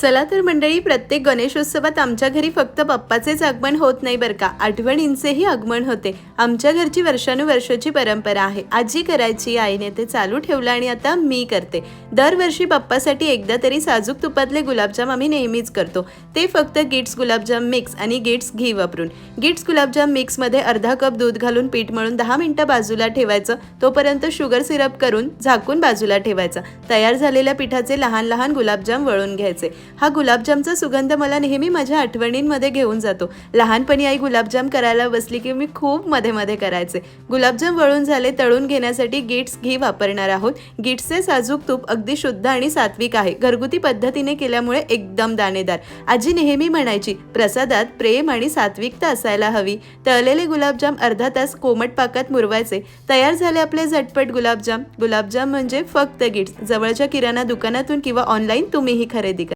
चला तर मंडळी प्रत्येक गणेशोत्सवात आमच्या घरी फक्त पप्पाचेच आगमन होत नाही बरं का? आठवणींचेही आगमन होते. आमच्या घरची वर्षानुवर्षाची परंपरा आहे. आजी करायची आईने ते चालू ठेवलं आणि आता मी करते. दरवर्षी पप्पासाठी एकदा तरी साजूक तुपातले गुलाबजाम आम्ही नेहमीच करतो. ते फक्त गिट्स गुलाबजाम मिक्स आणि गिट्स घी वापरून. गिट्स गुलाबजाम मिक्समध्ये अर्धा कप दूध घालून पीठ मळून दहा मिनटं बाजूला ठेवायचं. तोपर्यंत शुगर सिरप करून झाकून बाजूला ठेवायचा. तयार झालेल्या पिठाचे लहान लहान गुलाबजाम वळून घ्यायचे. हा गुलाबजामचा सुगंध मला नेहमी माझ्या आठवणींमध्ये घेऊन जातो. लहानपणी आई गुलाबजाम करायला बसली की मी खूप मध्ये मध्ये करायचे. गुलाबजाम वळून झाले तळून घेण्यासाठी गिट्स घी वापरणार आहोत. गिट्सचे साजूक तूप अगदी शुद्ध आणि सात्विक आहे. घरगुती पद्धतीने केल्यामुळे एकदम दाणेदार. आजी नेहमी म्हणायची प्रसादात प्रेम आणि सात्विकता असायला हवी. तळलेले गुलाबजाम अर्धा तास कोमट पाकात मुरवायचे. तयार झाले आपले झटपट गुलाबजाम. गुलाबजाम म्हणजे फक्त गिट्स जवळच्या किराणा दुकानातून किंवा ऑनलाईन तुम्हीही खरेदी करा.